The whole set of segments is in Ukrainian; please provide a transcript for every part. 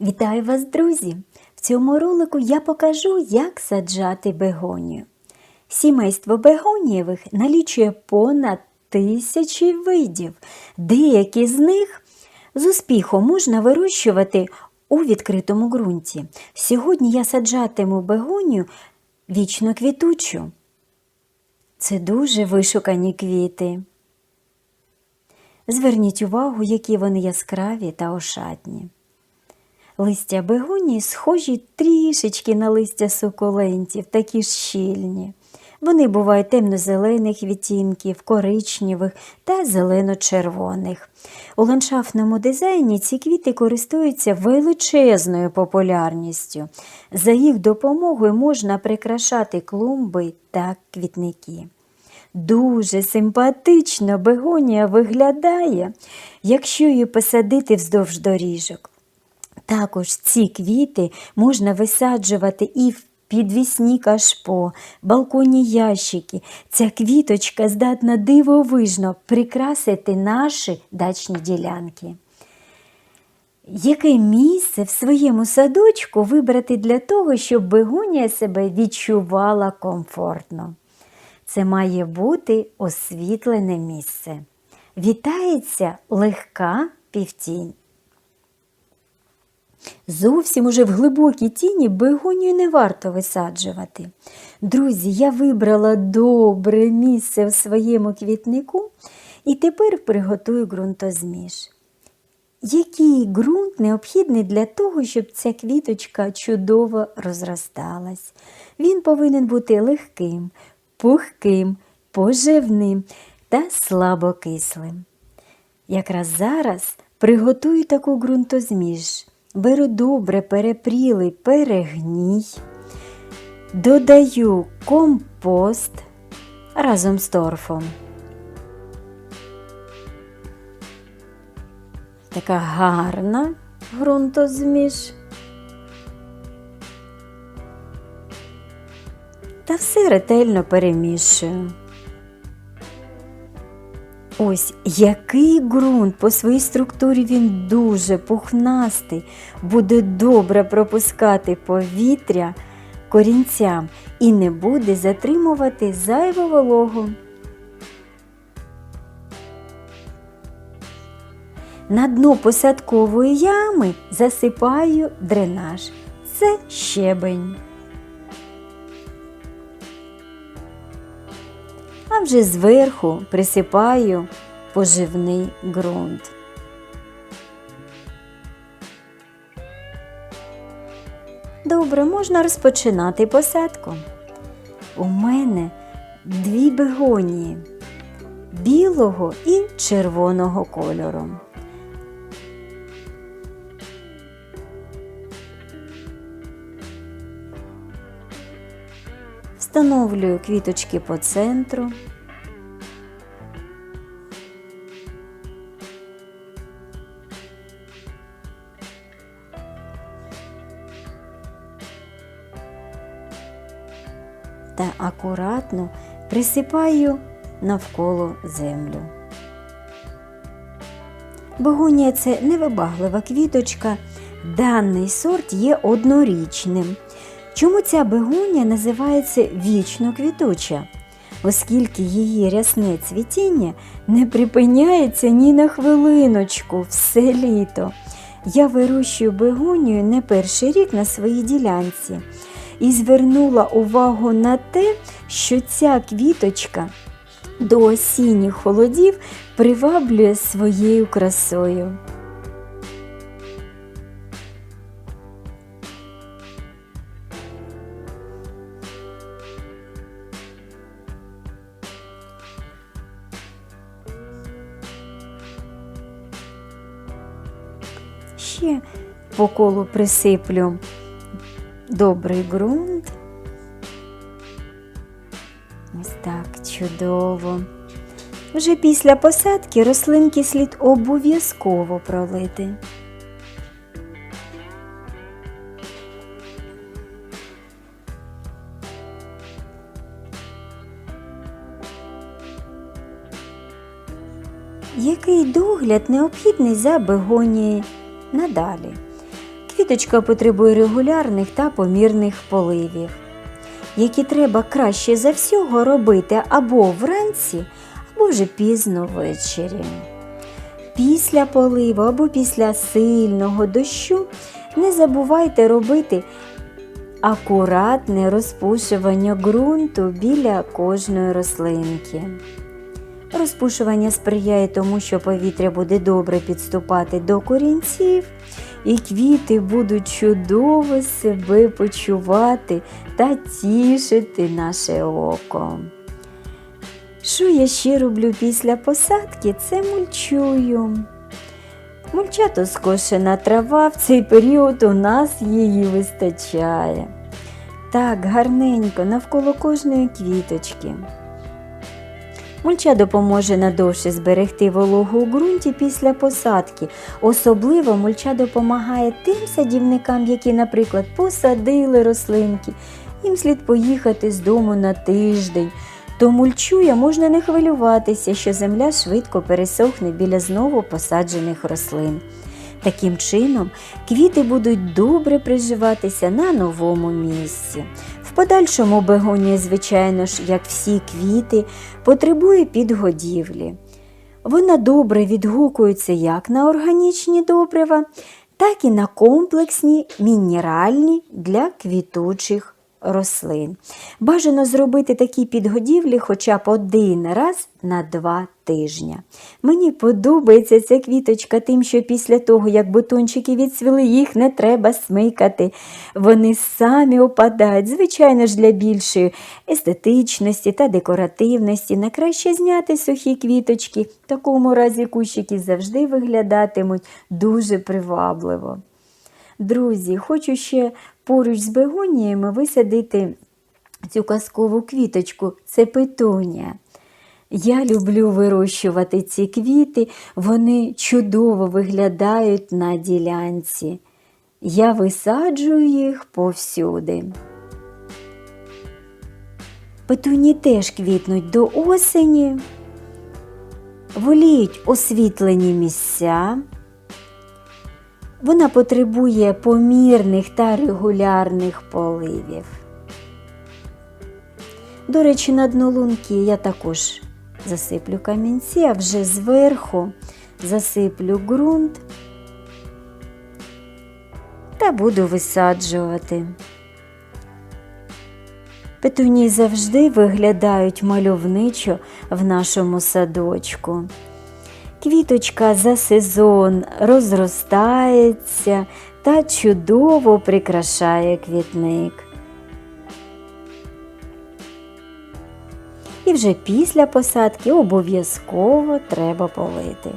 Вітаю вас, друзі! В цьому ролику я покажу, як саджати бегонію. Сімейство бегонієвих налічує понад тисячі видів. Деякі з них з успіхом можна вирощувати у відкритому ґрунті. Сьогодні я саджатиму бегонію вічно квітучу. Це дуже вишукані квіти. Зверніть увагу, які вони яскраві та ошатні. Листя бегонії схожі трішечки на листя сукулентів, такі ж щільні. Вони бувають темно-зелених відтінків, коричневих та зелено-червоних. У ландшафтному дизайні ці квіти користуються величезною популярністю. За їх допомогою можна прикрашати клумби та квітники. Дуже симпатично бегонія виглядає, якщо її посадити вздовж доріжок. Також ці квіти можна висаджувати і в підвісні кашпо, балконні ящики. Ця квіточка здатна дивовижно прикрасити наші дачні ділянки. Яке місце в своєму садочку вибрати для того, щоб бегонія себе відчувала комфортно? Це має бути освітлене місце. Вітається легка півтінь. Зовсім уже в глибокій тіні бегонію не варто висаджувати. Друзі, я вибрала добре місце в своєму квітнику і тепер приготую ґрунтозміш. Який ґрунт необхідний для того, щоб ця квіточка чудово розросталась? Він повинен бути легким, пухким, поживним та слабокислим. Якраз зараз приготую таку ґрунтозміш. Беру добре перепрілий перегній, додаю компост разом з торфом. Така гарна ґрунтозміш. Та все ретельно перемішую. Ось який ґрунт по своїй структурі він дуже пухнастий, буде добре пропускати повітря корінцям і не буде затримувати зайву вологу. На дно посадкової ями засипаю дренаж. Це щебень. А вже зверху присипаю поживний ґрунт. Добре, можна розпочинати посадку. У мене дві бегонії білого і червоного кольору. Встановлюю квіточки по центру. Та акуратно присипаю навколо землю. Бегонія – це невибаглива квіточка. Даний сорт є однорічним. Чому ця бегонія називається вічно квітуча? Оскільки її рясне цвітіння не припиняється ні на хвилиночку все літо. Я вирощую бегонію не перший рік на своїй ділянці і звернула увагу на те, що ця квіточка до осінніх холодів приваблює своєю красою. Ще по колу присиплю добрий ґрунт. Ось так чудово. Вже після посадки рослинки слід обов'язково пролити. Який догляд необхідний за бегонією надалі? Квіточка потребує регулярних та помірних поливів, які треба краще за всього робити або вранці, або вже пізно ввечері. Після поливу або після сильного дощу не забувайте робити акуратне розпушування ґрунту біля кожної рослинки. Розпушування сприяє тому, що повітря буде добре підступати до корінців, і квіти будуть чудово себе почувати та тішити наше око. Що я ще роблю після посадки? Це мульчую. Мульчато скошена трава, в цей період у нас її вистачає. Так, гарненько, навколо кожної квіточки. Мульча допоможе надовше зберегти вологу у ґрунті після посадки. Особливо мульча допомагає тим садівникам, які, наприклад, посадили рослинки. Їм слід поїхати з дому на тиждень. То мульчує можна не хвилюватися, що земля швидко пересохне біля знову посаджених рослин. Таким чином, квіти будуть добре приживатися на новому місці. Подальшому бегонія, звичайно ж, як всі квіти, потребує підгодівлі. Вона добре відгукується як на органічні добрива, так і на комплексні мінеральні для квітучих рослин. Бажано зробити такі підгодівлі хоча б один раз на два тижні. Мені подобається ця квіточка тим, що після того, як бутончики відцвіли, їх не треба смикати. Вони самі опадають, звичайно ж, для більшої естетичності та декоративності. На краще зняти сухі квіточки. В такому разі кущики завжди виглядатимуть дуже привабливо. Друзі, хочу ще поруч з бегоніями висадити цю казкову квіточку це петунія. Я люблю вирощувати ці квіти, вони чудово виглядають на ділянці. Я висаджую їх повсюди. Петуні теж квітнуть до осені, воліють освітлені місця. Вона потребує помірних та регулярних поливів. До речі, на дно лунки я також засиплю камінці, а вже зверху засиплю ґрунт та буду висаджувати. Петуні завжди виглядають мальовничо в нашому садочку. Квіточка за сезон розростається та чудово прикрашає квітник. І вже після посадки обов'язково треба полити.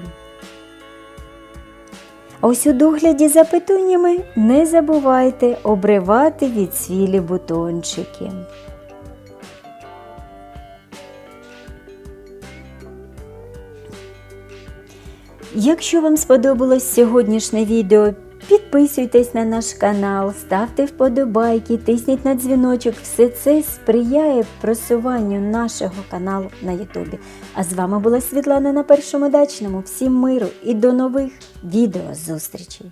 Ось у догляді за петунями не забувайте обривати відсвілі бутончики. Якщо вам сподобалось сьогоднішнє відео, підписуйтесь на наш канал, ставте вподобайки, тисніть на дзвіночок. Все це сприяє просуванню нашого каналу на Ютубі. А з вами була Світлана на першому дачному. Всім миру і до нових відео зустрічей!